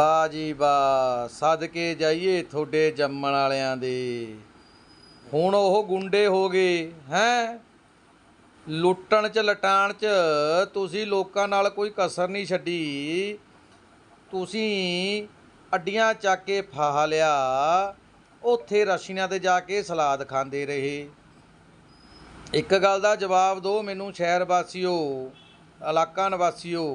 ਵਾਹ ਜੀ ਵਾਹ ਸਦਕੇ ਜਾਈਏ ਤੁਹਾਡੇ ਜੰਮਣ ਵਾਲਿਆਂ ਦੇ। ਹੁਣ ਉਹ ਗੁੰਡੇ ਹੋ ਗਏ, ਹੈ? ਲੁੱਟਣ ਚ, ਲਟਾਣ ਚ ਤੁਸੀਂ ਲੋਕਾਂ ਨਾਲ ਕੋਈ ਕਸਰ ਨਹੀਂ ਛੱਡੀ। ਤੁਸੀਂ ਅੱਡੀਆਂ ਚੱਕ ਕੇ ਫਾਹ ਲਿਆ। ਉੱਥੇ ਰਸ਼ੀਆਂ ਤੇ ਜਾ ਕੇ ਸਲਾਦ ਖਾਂਦੇ ਰਹੇ। ਇੱਕ ਗੱਲ ਦਾ ਜਵਾਬ ਦਿਓ ਮੈਨੂੰ ਸ਼ਹਿਰ ਵਾਸੀਓ, ਇਲਾਕਾ ਨਿਵਾਸੀਓ।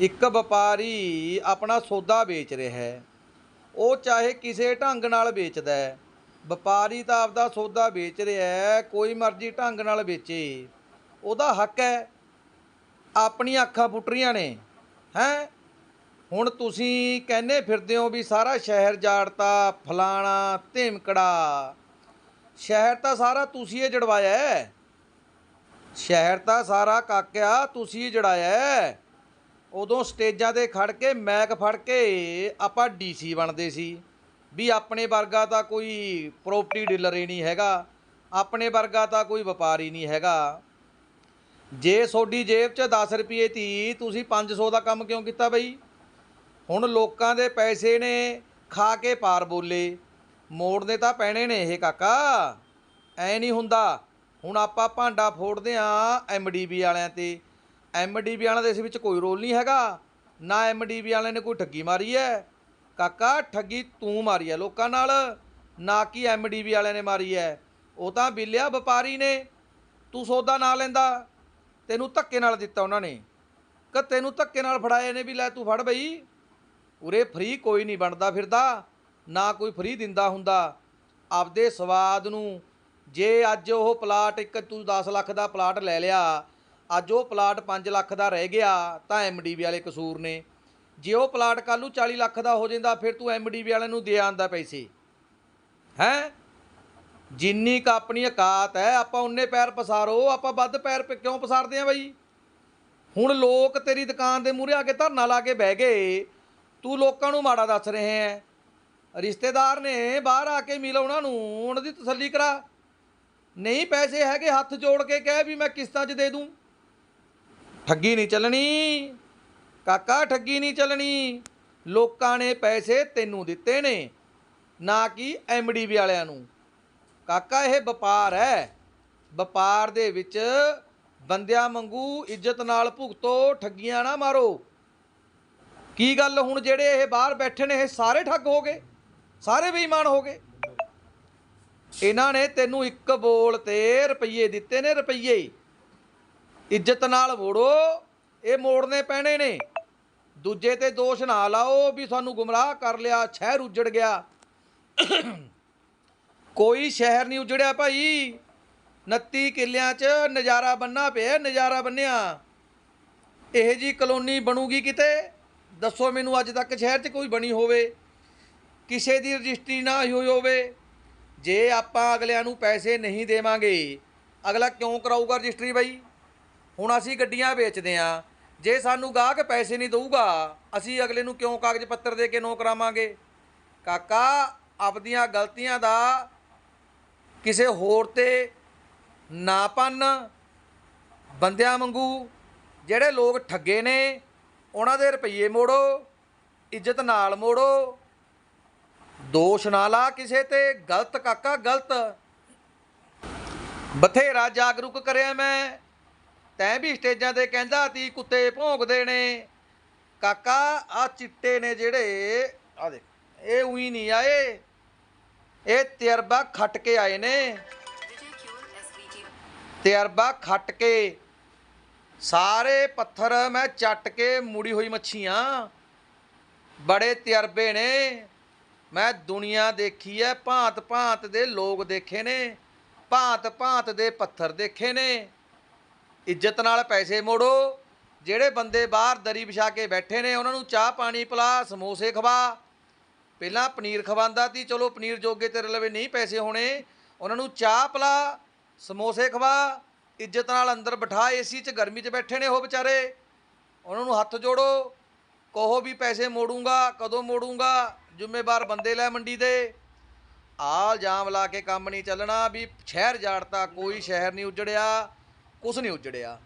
ਇੱਕ ਵਪਾਰੀ ਆਪਣਾ ਸੌਦਾ ਵੇਚ ਰਿਹਾ ਹੈ। ਉਹ ਚਾਹੇ ਕਿਸੇ ਢੰਗ ਨਾਲ ਵੇਚਦਾ ਹੈ। ਵਪਾਰੀ ਤਾਂ ਆਪਦਾ ਸੌਦਾ ਵੇਚ ਰਿਹਾ ਹੈ, ਕੋਈ ਮਰਜ਼ੀ ਢੰਗ ਨਾਲ ਵੇਚੇ। ਉਹਦਾ ਹੱਕ ਹੈ। ਆਪਣੀਆਂ ਅੱਖਾਂ ਫੁੱਟ ਰਹੀਆਂ ਨੇ। ਹੈ? ਹੁਣ ਤੁਸੀਂ ਕਹਿੰਦੇ ਫਿਰਦੇ ਹੋ ਵੀ ਸਾਰਾ ਸ਼ਹਿਰ ਜਾੜਤਾ, ਫਲਾਣਾ, ਧਿਮਕੜਾ। ਸ਼ਹਿਰ ਤਾਂ ਸਾਰਾ ਤੁਸੀਂ ਹੀ ਜੜਵਾਇਆ ਹੈ। ਸ਼ਹਿਰ ਤਾਂ ਸਾਰਾ ਕਾਕਿਆ ਤੁਸੀਂ ਹੀ ਜੜਾਇਆ ਹੈ। ਉਦੋਂ ਸਟੇਜਾਂ ਤੇ ਖੜ ਕੇ ਮੈਕ ਫੜ ਕੇ ਆਪਾਂ ਡੀਸੀ ਬਣਦੇ ਸੀ। ਵੀ ਆਪਣੇ ਵਰਗਾ ਤਾਂ ਕੋਈ ਪ੍ਰਾਪਰਟੀ ਡੀਲਰ ਹੀ ਨਹੀਂ ਹੈਗਾ। ਆਪਣੇ ਵਰਗਾ ਤਾਂ ਕੋਈ ਵਪਾਰੀ ਨਹੀਂ ਹੈਗਾ। ਜੇ ਤੁਹਾਡੀ ਜੇਬ 'ਚ 10 ਰੁਪਏ ਤੀ, ਤੁਸੀਂ 500 ਦਾ ਕੰਮ ਕਿਉਂ ਕੀਤਾ ਬਈ? ਹੁਣ ਲੋਕਾਂ ਦੇ ਪੈਸੇ ਨੇ, ਖਾ ਕੇ ਪਾਰ ਬੋਲੇ। ਮੋੜਨੇ ਤਾਂ ਪੈਣੇ ਨੇ ਇਹ ਕਾਕਾ। ਐ ਨਹੀਂ ਹੁੰਦਾ। ਹੁਣ ਆਪਾਂ ਭਾਂਡਾ ਫੋੜਦੇ ਆ ਐਮਡੀਬੀ ਵਾਲਿਆਂ ਤੇ। ਐਮਡੀਬੀ ਵਾਲਿਆਂ ਦੇ ਇਸ ਵਿੱਚ ਕੋਈ ਰੋਲ ਨਹੀਂ ਹੈਗਾ। ਨਾ ਐਮਡੀਬੀ ਵਾਲਿਆਂ ਨੇ ਕੋਈ ਠੱਗੀ ਮਾਰੀ ਹੈ ਕਾਕਾ, ਠੱਗੀ ਤੂੰ ਮਾਰੀ ਹੈ ਲੋਕਾਂ ਨਾਲ, ਨਾ ਕਿ ਐਮਡੀਬੀ ਵਾਲਿਆਂ ਨੇ ਮਾਰੀ ਹੈ ਉਹ ਤਾਂ ਬਿੱਲਿਆ ਵਪਾਰੀ ਨੇ। ਤੂੰ ਸੌਦਾ ਨਾ ਲੈਂਦਾ। ਤੈਨੂੰ ਧੱਕੇ ਨਾਲ ਦਿੱਤਾ ਉਹਨਾਂ ਨੇ। ਕਿ ਤੈਨੂੰ ਧੱਕੇ ਨਾਲ ਫੜਾਏ ਨੇ ਵੀ ਲੈ ਤੂੰ ਫੜ ਬਈ। ਉਰੇ ਫਰੀ ਕੋਈ ਨਹੀਂ ਬਣਦਾ ਫਿਰਦਾ, ਨਾ ਕੋਈ ਫਰੀ ਦਿੰਦਾ ਹੁੰਦਾ। ਆਪਦੇ ਸਵਾਦ ਨੂੰ, ਜੇ ਅੱਜ ਉਹ ਪਲਾਟ ਇੱਕ ਤੂੰ 10 ਲੱਖ ਦਾ ਪਲਾਟ ਲੈ ਲਿਆ ਅੱਜ ਉਹ ਪਲਾਟ 5 ਲੱਖ ਦਾ ਰਹਿ ਗਿਆ, ਤਾਂ ਐਮਡੀਬੀ ਵਾਲੇ ਕਸੂਰ ਨੇ। ਜੇ ਉਹ ਪਲਾਟ ਕੱਲ੍ਹ ਨੂੰ 40 ਲੱਖ ਦਾ ਹੋ ਜਾਂਦਾ, ਫਿਰ ਤੂੰ ਐਮਡੀਬੀ ਵਾਲਿਆਂ ਨੂੰ ਦੇ ਆਂਦਾ ਪੈਸੇ। ਹੈ? ਜਿੰਨੀ ਕ ਆਪਣੀ ਔਕਾਤ ਹੈ, ਆਪਾਂ ਉਨੇ ਪੈਰ ਪਸਾਰੋ, ਆਪਾਂ ਵੱਧ ਪੈਰ ਪ- ਕਿਉਂ ਪਸਾਰਦੇ ਆ ਬਾਈ? ਹੁਣ ਲੋਕ ਤੇਰੀ ਦੁਕਾਨ ਦੇ ਮੂਹਰੇ ਆ ਕੇ ਧਰਨਾ ਲਾ ਕੇ ਬਹਿ ਗਏ। ਤੂੰ ਲੋਕਾਂ ਨੂੰ ਮਾੜਾ ਦੱਸ ਰਹੇ ਹੈ ਰਿਸ਼ਤੇਦਾਰ ਨੇ ਬਾਹਰ ਆ ਕੇ ਮਿਲ ਉਹਨਾਂ ਨੂੰ, ਉਹਨਾਂ ਦੀ ਤਸੱਲੀ ਕਰਾ। ਨਹੀਂ ਪੈਸੇ ਹੈਗੇ, ਹੱਥ ਜੋੜ ਕੇ ਕਹਿ ਵੀ ਮੈਂ ਕਿਸ਼ਤਾਂ 'ਚ ਦੇ ਦੂੰ। ਠੱਗੀ ਨਹੀਂ ਚੱਲਣੀ। ਕਾਕਾ, ਠੱਗੀ ਨਹੀਂ ਚੱਲਣੀ। ਲੋਕਾਂ ਨੇ ਪੈਸੇ ਤੈਨੂੰ ਦਿੱਤੇ ਨੇ, ਨਾ ਕਿ ਐਮਡੀਬੀ ਵਾਲਿਆਂ ਨੂੰ। ਕਾਕਾ, ਇਹ ਵਪਾਰ ਹੈ। ਵਪਾਰ ਦੇ ਵਿੱਚ ਬੰਦਿਆਂ ਮੰਗੂ ਇੱਜ਼ਤ ਨਾਲ ਭੁਗਤੋ, ਠੱਗੀਆਂ ਨਾ ਮਾਰੋ। ਕੀ ਗੱਲ ਹੁਣ ਜਿਹੜੇ ਇਹ ਬਾਹਰ ਬੈਠੇ ਨੇ, ਇਹ ਸਾਰੇ ਠੱਗ ਹੋ ਗਏ? ਸਾਰੇ ਬੇਈਮਾਨ ਹੋ ਗਏ? ਇਹਨਾਂ ਨੇ ਤੈਨੂੰ ਇੱਕ ਬੋਲ ਤੇ ਰੁਪਈਏ ਦਿੱਤੇ ਨੇ, ਰੁਪਈਏ। ਇੱਜ਼ਤ ਨਾਲ ਮੋੜੋ, ਇਹ ਮੋੜਨੇ ਪੈਣੇ ਨੇ। ਦੂਜੇ ਤੇ ਦੋਸ਼ ਨਾ ਲਾਓ ਵੀ ਸਾਨੂੰ ਗੁੰਮਰਾਹ ਕਰ ਲਿਆ, ਸ਼ਹਿਰ ਉਜੜ ਗਿਆ। ਕੋਈ ਸ਼ਹਿਰ ਨਹੀਂ ਉਜੜਿਆ ਭਾਈ। 29 ਕਿੱਲਿਆਂ 'ਚ ਨਜ਼ਾਰਾ ਬੰਨਾ ਪਿਆ, ਨਜ਼ਾਰਾ ਬੰਨਿਆ ਇਹ ਜੀ ਕਲੋਨੀ ਬਣੂਗੀ ਕਿਤੇ? ਦੱਸੋ ਮੈਨੂੰ ਅੱਜ ਤੱਕ ਸ਼ਹਿਰ 'ਚ ਕੋਈ ਬਣੀ ਹੋਵੇ। ਕਿਸੇ ਦੀ ਰਜਿਸਟਰੀ ਨਾ ਹੋਈ ਹੋਵੇ। ਜੇ ਆਪਾਂ ਅਗਲਿਆਂ ਨੂੰ ਪੈਸੇ ਨਹੀਂ ਦੇਵਾਂਗੇ, ਅਗਲਾ ਕਿਉਂ ਕਰਾਊਗਾ ਰਜਿਸਟਰੀ ਬਾਈ? ਹੁਣ ਅਸੀਂ ਗੱਡੀਆਂ ਵੇਚਦੇ ਆ। ਜੇ ਸਾਨੂੰ ਗਾਹਕ ਪੈਸੇ ਨਹੀਂ ਦਊਗਾ, ਅਸੀਂ ਅਗਲੇ ਨੂੰ ਕਿਉਂ ਕਾਗਜ਼ ਪੱਤਰ ਦੇ ਕੇ ਨੋ ਕਰਾਵਾਂਗੇ? ਕਾਕਾ, ਆਪਦੀਆਂ ਗਲਤੀਆਂ ਦਾ ਕਿਸੇ ਹੋਰ ਤੇ ਨਾ ਪੰਨ ਬੰਦਿਆਂ ਵਾਂਗੂ ਜਿਹੜੇ ਲੋਕ ਠੱਗੇ ਨੇ, ਉਹਨਾਂ ਦੇ ਰੁਪਈਏ ਮੋੜੋ, ਇੱਜ਼ਤ ਨਾਲ ਮੋੜੋ, ਦੋਸ਼ ਨਾ ਲਾ ਕਿਸੇ ਤੇ, ਗਲਤ ਕਾਕਾ, ਗਲਤ। ਬਥੇਰਾ ਜਾਗਰੂਕ ਕਰਿਆ ਮੈਂ। ਤੈਂ ਵੀ ਸਟੇਜਾਂ ਤੇ ਕਹਿੰਦਾ ਤੀ ਕੁੱਤੇ ਭੌਂਕਦੇ ਨੇ। ਕਾਕਾ ਆ ਚਿੱਟੇ ਨੇ ਜਿਹੜੇ ਆ ਦੇਖ, ਇਹ ਉਹੀ ਨਹੀਂ ਆਏ। ਇਹ ਤਜਰਬਾ ਖੱਟ ਕੇ ਆਏ ਨੇ। ਤਜਰਬਾ ਖੱਟ ਕੇ। ਸਾਰੇ ਪੱਥਰ ਮੈਂ ਚੱਟ ਕੇ ਮੁੜੀ ਹੋਈ ਮੱਛੀਆਂ। ਬੜੇ ਤਜਰਬੇ ਨੇ। ਮੈਂ ਦੁਨੀਆ ਦੇਖੀ ਐ ਭਾਂਤ ਭਾਂਤ ਦੇ ਲੋਕ ਦੇਖੇ ਨੇ। ਭਾਂਤ ਭਾਂਤ ਦੇ ਪੱਥਰ ਦੇਖੇ ਨੇ। ਇੱਜ਼ਤ ਨਾਲ ਪੈਸੇ ਮੋੜੋ। ਜਿਹੜੇ ਬੰਦੇ ਬਾਹਰ ਦਰੀ ਵਿਛਾ ਕੇ ਬੈਠੇ ਨੇ, ਉਹਨਾਂ ਨੂੰ ਚਾਹ ਪਾਣੀ ਪਿਲਾ, ਸਮੋਸੇ ਖਵਾ। ਪਹਿਲਾਂ ਪਨੀਰ ਖਵਾਉਂਦਾ ਤੀ ਚਲੋ ਪਨੀਰ ਜੋਗੇ ਤੇਰੇ ਲਵੇ ਨਹੀਂ ਪੈਸੇ ਹੋਣੇ। ਉਹਨਾਂ ਨੂੰ ਚਾਹ ਪਿਲਾ, ਸਮੋਸੇ ਖਵਾ, ਇੱਜ਼ਤ ਨਾਲ ਅੰਦਰ ਬਿਠਾ ਏਸੀ 'ਚ, ਗਰਮੀ 'ਚ ਬੈਠੇ ਨੇ ਉਹ ਵਿਚਾਰੇ। ਉਹਨਾਂ ਨੂੰ ਹੱਥ ਜੋੜੋ, ਕਹੋ ਵੀ ਪੈਸੇ ਮੋੜੂੰਗਾ, ਕਦੋਂ ਮੋੜੂੰਗਾ, ਜ਼ਿੰਮੇਵਾਰ ਬੰਦੇ ਲੈ ਮੰਡੀ ਦੇ। ਆਲ ਜਾਮ ਲਾ ਕੇ ਕੰਮ ਨਹੀਂ ਚੱਲਣਾ ਵੀ ਸ਼ਹਿਰ ਜਾੜਤਾ, ਕੋਈ ਸ਼ਹਿਰ ਨਹੀਂ ਉਜੜਿਆ। ਕੁਛ ਨਹੀਂ ਉੱਜੜਿਆ।